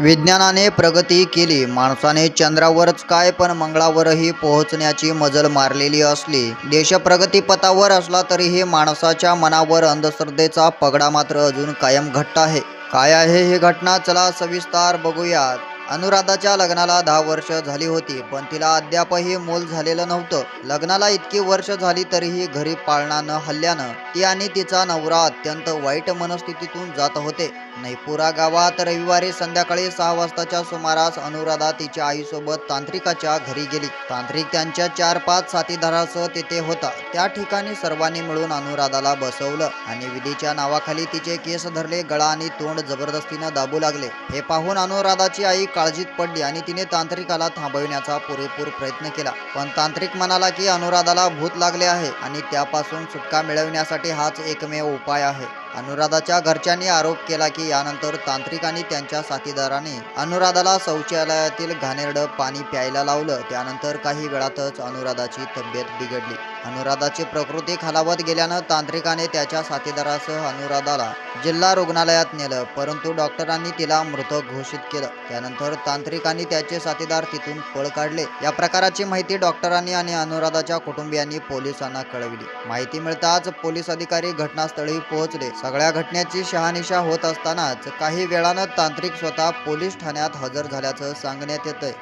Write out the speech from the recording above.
विज्ञानाने प्रगती केली. माणसाने चंद्रावरच काय पण मंगळावरही पोहोचण्याची मजल मारलेली असली देश प्रगतीपथावर असला तरीही माणसाच्या मनावर अंधश्रद्धेचा पगडा मात्र अजून कायम घट्ट आहे. काय आहे ही घटना? चला सविस्तर बघूयात. अनुराधाच्या लग्नाला दहा वर्ष झाली होती पण तिला अद्यापही मूल झालेलं नव्हतं. लग्नाला इतकी वर्ष झाली तरीही घरी पाळणा न हल्ल्यानं ती आणि तिचा नवरा अत्यंत वाईट मनस्थितीतून जात होते. नैपुरा गावात रविवारी संध्याकाळी सहा वाजताच्या सुमारास अनुराधा तिच्या आईसोबत तांत्रिकाच्या घरी गेली. तांत्रिक त्यांच्या चार पाच साथीदारासह तेथे होता. त्या ठिकाणी सर्वांनी मिळून अनुराधाला बसवलं आणि विधीच्या नावाखाली तिचे केस धरले गळा आणि तोंड जबरदस्तीनं दाबू लागले. हे पाहून अनुराधाची आई काळजीत पडली आणि तिने तांत्रिकाला थांबविण्याचा पुरेपूर प्रयत्न केला. पण तांत्रिक म्हणाला की अनुराधाला भूत लागले आहे आणि त्यापासून सुटका मिळवण्यासाठी हाच एकमेव उपाय आहे. अनुराधाच्या घरच्यांनी आरोप केला की यानंतर तांत्रिक आणि त्यांच्या साथीदारांनी अनुराधाला शौचालयातील घाणेरडं पाणी प्यायला लावलं. त्यानंतर काही वेळातच अनुराधाची तब्येत बिघडली. अनुराधाची प्रकृती खालावत गेल्यानं तांत्रिकाने त्याच्या साथीदारासह अनुराधाला जिल्हा रुग्णालयात नेलं. परंतु डॉक्टरांनी तिला मृत घोषित केलं. त्यानंतर तांत्रिक आणि त्याचे साथीदार तिथून पळ काढले. या प्रकाराची माहिती डॉक्टरांनी आणि अनुराधाच्या कुटुंबियांनी पोलिसांना कळविली. माहिती मिळताच पोलीस अधिकारी घटनास्थळी पोहोचले. सगळ्या घटनेची शहानिशा होत असतानाच काही वेळानं तांत्रिक स्वतः पोलीस ठाण्यात हजर झाल्याचं सांगण्यात येतंय.